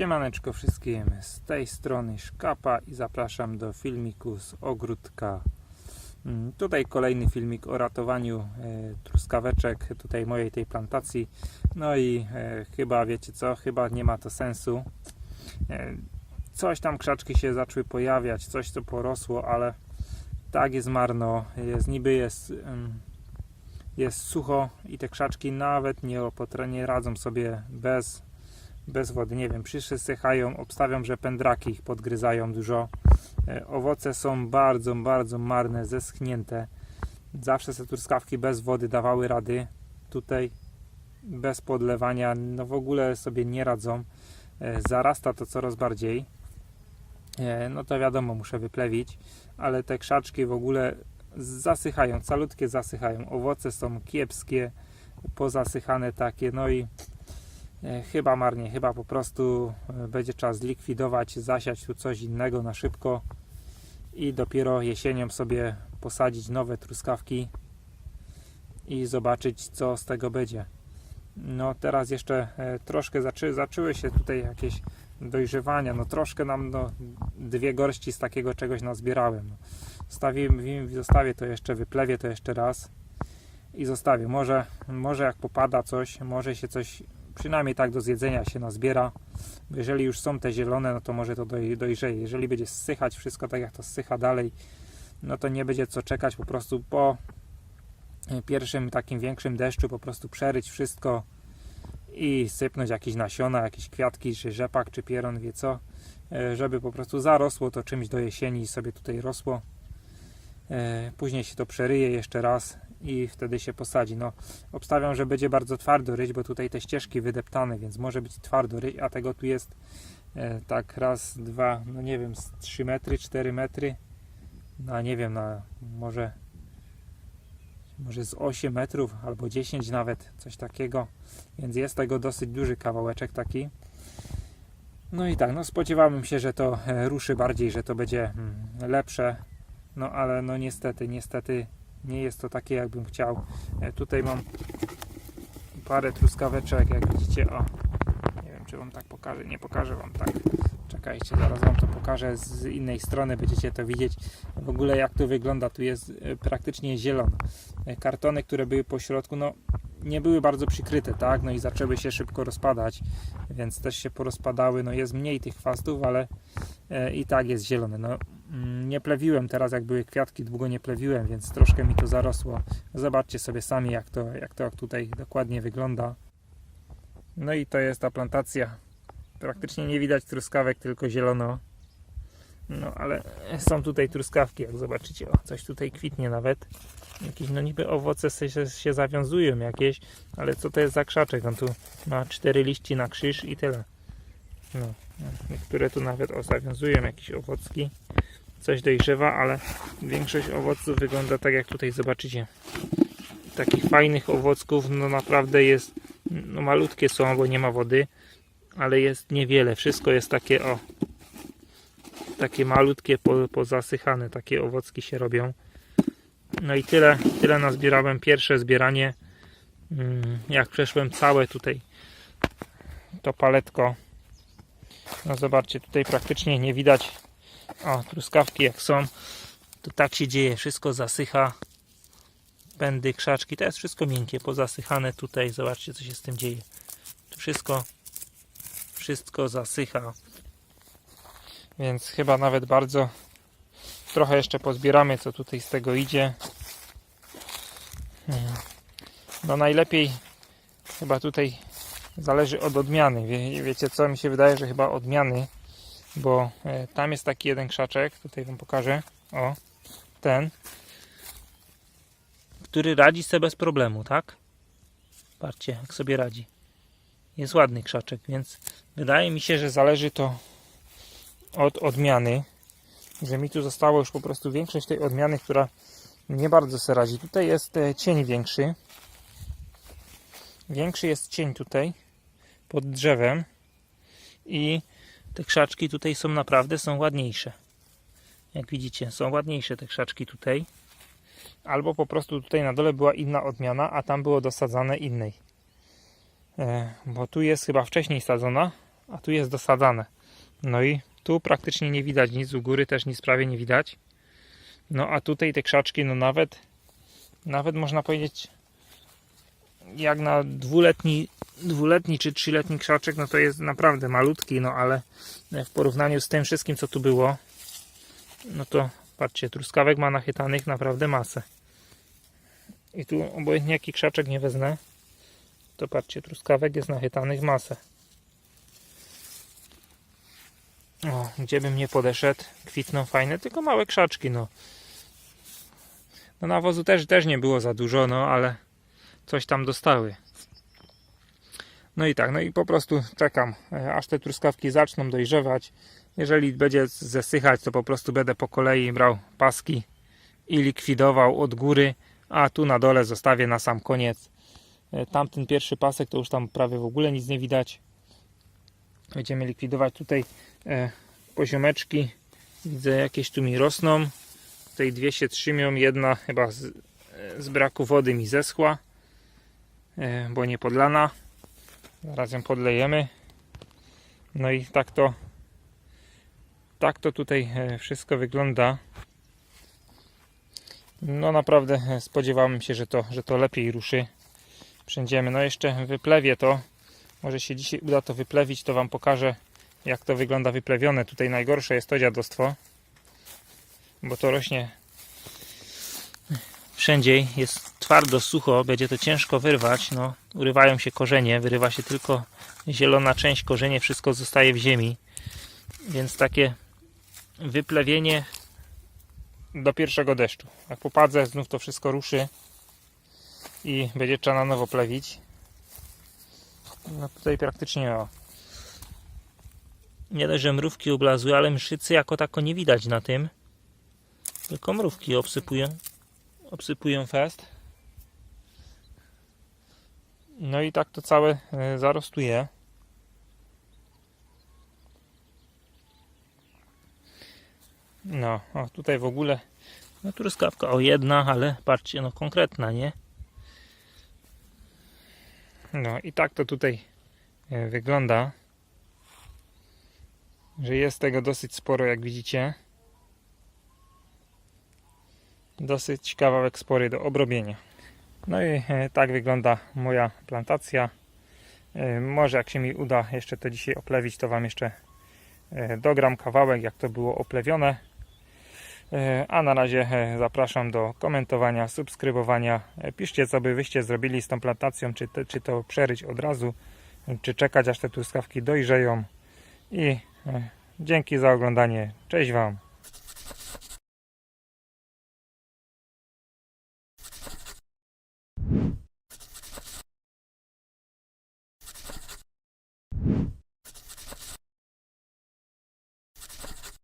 Siemaneczko wszystkim, z tej strony Szkapa i zapraszam do filmiku z ogródka. Mm, Tutaj kolejny filmik o ratowaniu e, truskaweczek, tutaj mojej tej plantacji. No i e, chyba wiecie co, chyba nie ma to sensu. E, coś tam krzaczki się zaczęły pojawiać, coś co porosło, ale tak jest marno, jest niby jest, em, jest sucho i te krzaczki nawet nie, nie radzą sobie bez bez wody, nie wiem, przysychają, obstawiam, że pędraki ich podgryzają dużo. E, Owoce są bardzo, bardzo marne, zeschnięte. Zawsze te truskawki bez wody dawały rady. Tutaj bez podlewania, no w ogóle sobie nie radzą. E, Zarasta to coraz bardziej. E, No to wiadomo, muszę wyplewić, ale te krzaczki w ogóle zasychają, calutkie zasychają. Owoce są kiepskie, pozasychane takie, no i Chyba marnie, chyba po prostu e, będzie czas zlikwidować, zasiać tu coś innego na szybko i dopiero jesienią sobie posadzić nowe truskawki i zobaczyć co z tego będzie. No teraz jeszcze e, troszkę zaczę, zaczęły się tutaj jakieś dojrzewania, no troszkę nam no, dwie gorści z takiego czegoś nazbierałem. No. Zostawię, zostawię to jeszcze, wyplewię to jeszcze raz i zostawię. Może, może jak popada coś, może się coś przynajmniej tak do zjedzenia się nazbiera. Jeżeli już są te zielone, no to może to doj, dojrzeje. Jeżeli będzie zsychać wszystko tak jak to zsycha dalej, no to nie będzie co czekać, po prostu po pierwszym takim większym deszczu po prostu przeryć wszystko i sypnąć jakieś nasiona, jakieś kwiatki, czy rzepak, czy pieron, wie co, e, żeby po prostu zarosło to czymś do jesieni i sobie tutaj rosło. E, Później się to przeryje jeszcze raz i wtedy się posadzi. No, obstawiam, że będzie bardzo twardo ryć, bo tutaj te ścieżki wydeptane, więc może być twardo ryć, a tego tu jest e, tak raz, dwa, no nie wiem, z 3 metry, 4 metry, no nie wiem, na może może z 8 metrów albo 10 nawet, coś takiego, więc jest tego dosyć duży kawałeczek taki. No i tak, no spodziewałem się, że to e, ruszy bardziej, że to będzie mm, lepsze, no ale no niestety, niestety nie jest to takie jakbym chciał. E, Tutaj mam parę truskaweczek, jak widzicie, o nie wiem czy wam tak pokażę, nie pokażę wam tak. Czekajcie, zaraz wam to pokażę z innej strony, będziecie to widzieć. W ogóle jak to wygląda, tu jest e, praktycznie zielono. E, Kartony, które były po środku, no nie były bardzo przykryte, tak? No i zaczęły się szybko rozpadać, więc też się porozpadały. No jest mniej tych chwastów, ale i tak jest zielony. No nie plewiłem teraz, jak były kwiatki, długo nie plewiłem, więc troszkę mi to zarosło. Zobaczcie sobie sami, jak to, jak to tutaj dokładnie wygląda. No i to jest ta plantacja. Praktycznie nie widać truskawek, tylko zielono. No ale są tutaj truskawki, jak zobaczycie. O, coś tutaj kwitnie nawet. Jakieś no niby owoce się, się, się zawiązują jakieś, ale co to jest za krzaczek? On tu ma cztery liści na krzyż i tyle. No, niektóre tu nawet o, zawiązują jakieś owocki. Coś dojrzewa, ale większość owoców wygląda tak jak tutaj zobaczycie. Takich fajnych owocków no naprawdę jest, no malutkie są, bo nie ma wody, ale jest niewiele. Wszystko jest takie o, takie malutkie, po, pozasychane, takie owocki się robią. No i tyle, tyle nazbierałem. Pierwsze zbieranie, mm, jak przeszłem całe tutaj to paletko. No zobaczcie, tutaj praktycznie nie widać o, truskawki jak są. To tak się dzieje, wszystko zasycha. Pędy, krzaczki, to jest wszystko miękkie, pozasychane tutaj. Zobaczcie, co się z tym dzieje. To wszystko, wszystko zasycha. Więc chyba nawet bardzo trochę jeszcze pozbieramy, co tutaj z tego idzie. Hmm. No najlepiej chyba tutaj zależy od odmiany. Wie, wiecie co, mi się wydaje, że chyba odmiany, bo e, tam jest taki jeden krzaczek, tutaj wam pokażę, o, ten, który radzi sobie bez problemu, tak? Patrzcie, jak sobie radzi. Jest ładny krzaczek, więc wydaje mi się, że zależy to od odmiany, że mi tu zostało już po prostu większość tej odmiany, która nie bardzo se radzi. Tutaj jest e, cień większy. Większy jest cień tutaj pod drzewem i te krzaczki tutaj są naprawdę są ładniejsze. Jak widzicie, są ładniejsze te krzaczki tutaj. Albo po prostu tutaj na dole była inna odmiana, a tam było dosadzane innej. E, bo tu jest chyba wcześniej sadzona, a tu jest dosadzane. No i tu praktycznie nie widać nic, u góry też nic prawie nie widać. No a tutaj te krzaczki, no nawet, nawet można powiedzieć, jak na dwuletni, dwuletni czy trzyletni krzaczek, no to jest naprawdę malutki, no ale w porównaniu z tym wszystkim, co tu było, no to patrzcie, truskawek ma nachytanych naprawdę masę. I tu obojętnie jaki krzaczek nie wezmę, to patrzcie, truskawek jest nachytanych masę. O, gdzie bym nie podeszedł, kwitną fajne, tylko małe krzaczki, no. No nawozu też, też nie było za dużo, no ale coś tam dostały. No i tak, no i po prostu czekam, e, aż te truskawki zaczną dojrzewać. Jeżeli będzie zesychać, to po prostu będę po kolei brał paski i likwidował od góry, a tu na dole zostawię na sam koniec. E, Tamten pierwszy pasek to już tam prawie w ogóle nic nie widać. Będziemy likwidować tutaj e, poziomeczki. Widzę jakieś tu mi rosną. Tutaj dwie się trzymią, jedna chyba z, z braku wody mi zeschła, bo nie podlana. Zaraz ją podlejemy. No i tak to tak to tutaj e, wszystko wygląda. No naprawdę e, spodziewałem się, że to, że to lepiej ruszy. Przędziemy. No jeszcze wyplewię to. Może się dzisiaj uda to wyplewić, to Wam pokażę jak to wygląda wyplewione. Tutaj najgorsze jest to dziadostwo, bo to rośnie wszędzie. Jest twardo, sucho, będzie to ciężko wyrwać. No, urywają się korzenie, wyrywa się tylko zielona część, korzenie, wszystko zostaje w ziemi. Więc takie wyplewienie do pierwszego deszczu. Jak popadze, znów to wszystko ruszy i będzie trzeba na nowo plewić. No tutaj praktycznie o. Nie dość, że mrówki oblazły, ale mszycy jako tako nie widać na tym. Tylko mrówki obsypują, obsypują fest. No i tak to całe e, zarostuje. No, o tutaj w ogóle no truskawka, o jedna, ale patrzcie, no konkretna, nie? No i tak to tutaj e, wygląda. Że jest tego dosyć sporo, jak widzicie. Dosyć kawałek spory do obrobienia. No i e, tak wygląda moja plantacja. E, Może jak się mi uda jeszcze to dzisiaj oplewić, to Wam jeszcze e, dogram kawałek, jak to było oplewione. A na razie zapraszam do komentowania, subskrybowania. Piszcie, co by wyście zrobili z tą plantacją, czy to, czy to przeryć od razu, czy czekać, aż te truskawki dojrzeją. I dzięki za oglądanie. Cześć Wam.